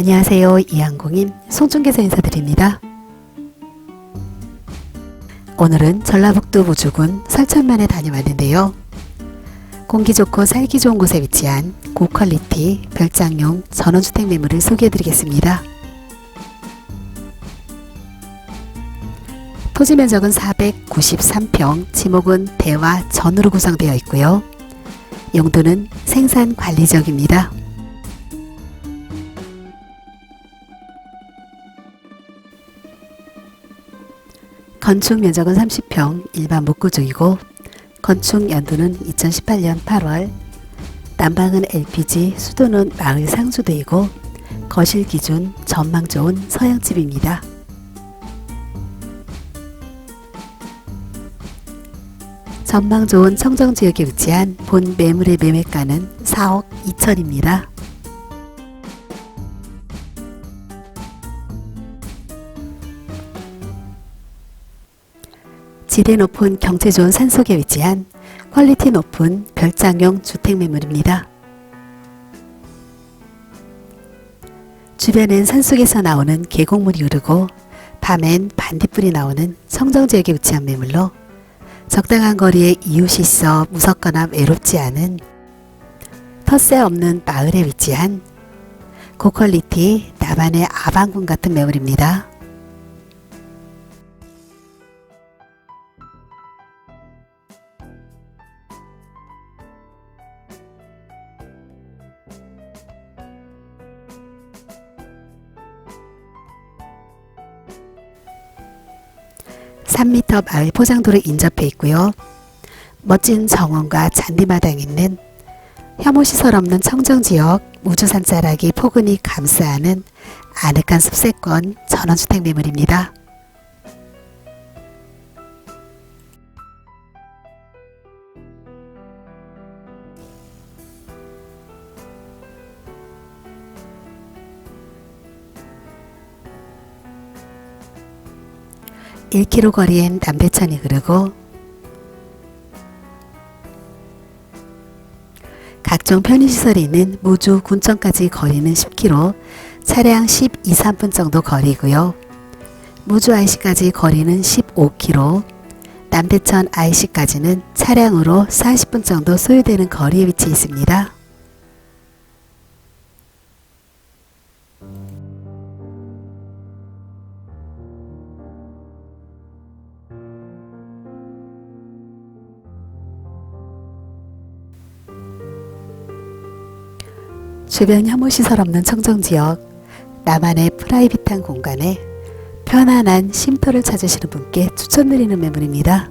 안녕하세요. 이항공인 송중계사 인사드립니다. 오늘은 전라북도 무주군 설천면에 다녀왔는데요. 공기 좋고 살기 좋은 곳에 위치한 고퀄리티 별장용 전원주택 매물을 소개해드리겠습니다. 토지 면적은 493평, 지목은 대와 전으로 구성되어 있고요. 용도는 생산 관리적입니다. 건축 면적은 30평, 일반 목구조이고 건축 연도는 2018년 8월, 난방은 LPG, 수도는 마을 상수도이고 거실 기준 전망 좋은 서양집입니다. 전망 좋은 청정지역에 위치한 본 매물의 매매가는 4억 2천입니다. 지대 높은 경치 좋은 산 속에 위치한 퀄리티 높은 별장용 주택 매물입니다. 주변엔 산속에서 나오는 계곡물이 흐르고 밤엔 반딧불이 나오는 청정지역에 위치한 매물로 적당한 거리에 이웃이 있어 무섭거나 외롭지 않은 텃세 없는 마을에 위치한 고퀄리티 나만의 아방궁 같은 매물입니다. 삼미터 마을 포장도로 인접해 있고요. 멋진 정원과 잔디마당 있는 혐오시설 없는 청정지역 우주산자락이 포근히 감싸는 아늑한 숲세권 전원주택 매물입니다. 일 k m 거리엔 남대천이 흐르고 각종 편의시설이 있는 무주 군청까지 거리는 10km, 차량 12, 3분 정도 거리고요. 무주 IC까지 거리는 15km, 남대천 IC까지는 차량으로 40분 정도 소요되는 거리에 위치해 있습니다. 주변 혐오 시설 없는 청정 지역, 나만의 프라이빗한 공간에 편안한 쉼터를 찾으시는 분께 추천드리는 매물입니다.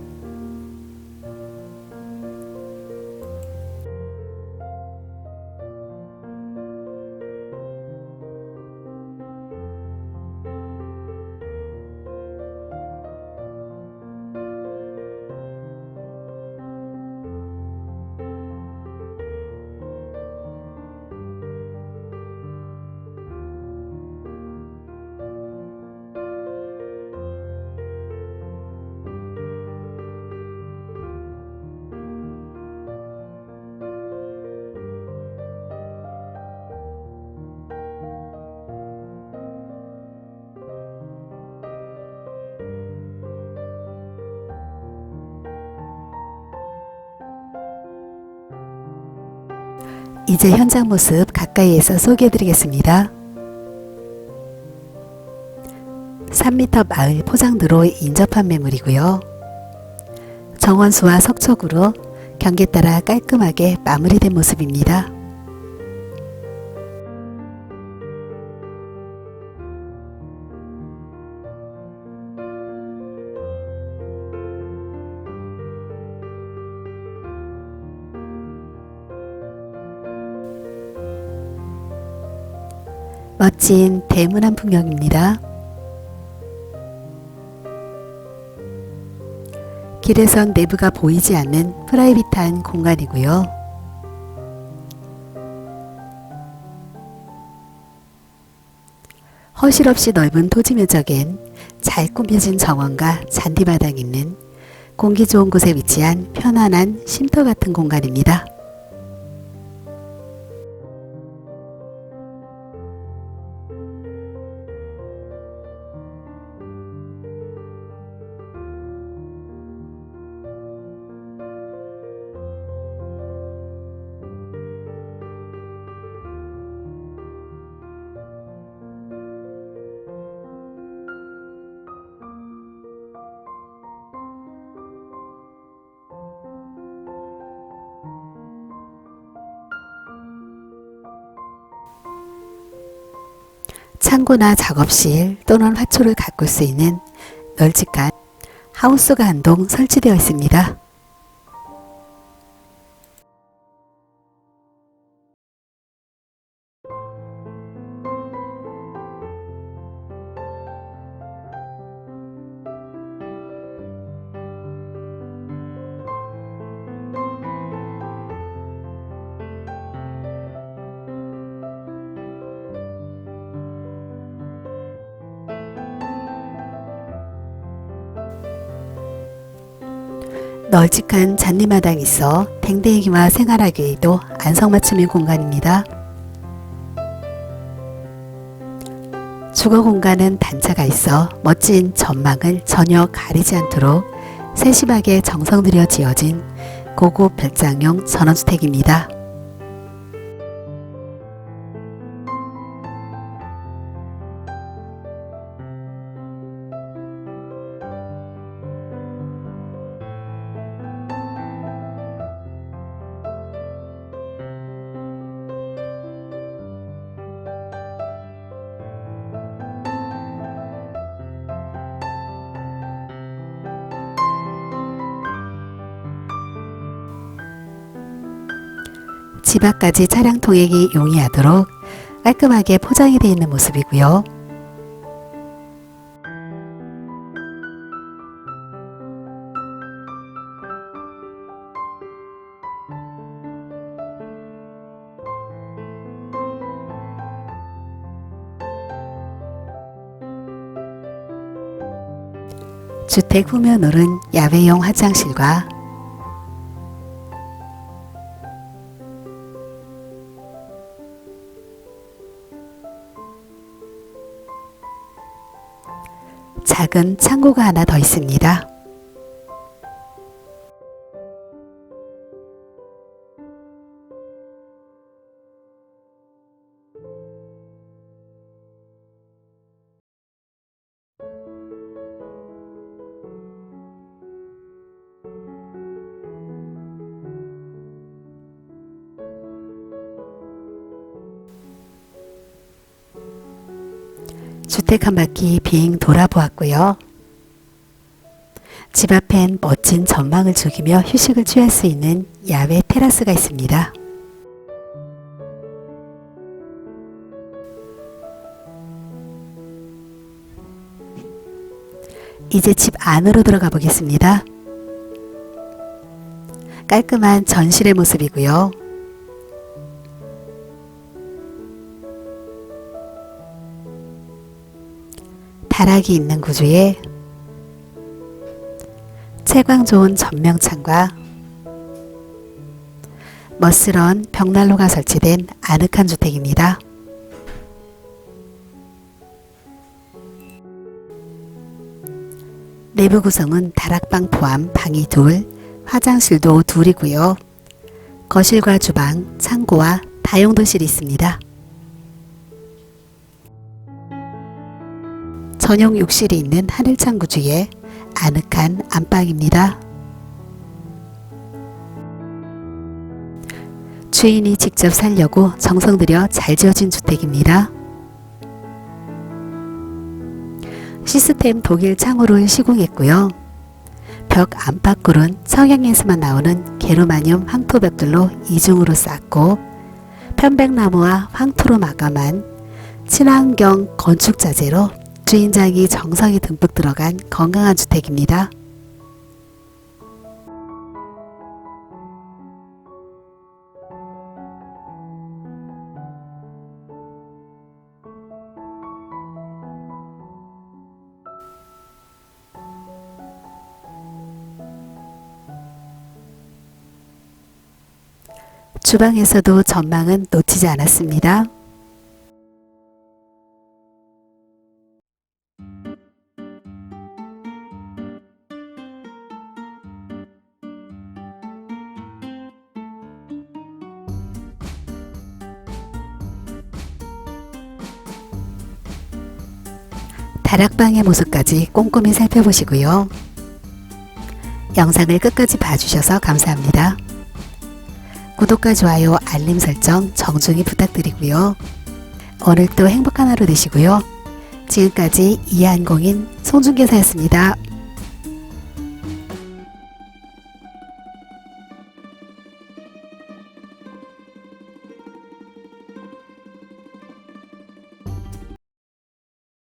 이제 현장 모습 가까이에서 소개해드리겠습니다. 3m 마을 포장도로 인접한 매물이고요. 정원수와 석촉으로 경계 따라 깔끔하게 마무리된 모습입니다. 멋진 대문안 풍경입니다. 길에선 내부가 보이지 않는 프라이빗한 공간이고요. 허실 없이 넓은 토지 면적엔 잘 꾸며진 정원과 잔디마당 있는 공기 좋은 곳에 위치한 편안한 쉼터 같은 공간입니다. 창고나 작업실 또는 화초를 가꿀 수 있는 널찍한 하우스가 한 동 설치되어 있습니다. 널찍한 잔디마당이 있어 댕댕이와 생활하기에도 안성맞춤인 공간입니다. 주거 공간은 단차가 있어 멋진 전망을 전혀 가리지 않도록 세심하게 정성 들여 지어진 고급 별장용 전원주택입니다. 집 앞까지 차량 통행이 용이하도록 깔끔하게 포장이 되어 있는 모습이고요. 주택 후면으로는 야외용 화장실과 작은 창고가 하나 더 있습니다. 주택 한 바퀴 빙 돌아보았고요. 집 앞엔 멋진 전망을 즐기며 휴식을 취할 수 있는 야외 테라스가 있습니다. 이제 집 안으로 들어가 보겠습니다. 깔끔한 전실의 모습이고요. 다락이 있는 구조에 채광 좋은 전명창과 멋스런 벽난로가 설치된 아늑한 주택입니다. 내부 구성은 다락방 포함 방이 둘, 화장실도 둘이고요. 거실과 주방, 창고와 다용도실이 있습니다. 전용 욕실이 있는 하늘창 구 주의 아늑한 안방입니다. 주인이 직접 살려고 정성 들여 잘 지어진 주택입니다. 시스템 독일 창호를 시공했고요. 벽 안팎으로는 청양에서만 나오는 게르마늄 황토벽들로 이중으로 쌓고 편백나무와 황토로 마감한 친환경 건축 자재로 주인장이 정성이 듬뿍 들어간 건강한 주택입니다. 주방에서도 전망은 놓치지 않았습니다. 다락방의 모습까지 꼼꼼히 살펴보시고요. 영상을 끝까지 봐주셔서 오늘도 행복한 하루 되시고요. 지금까지 이한공인 송중개사였습니다.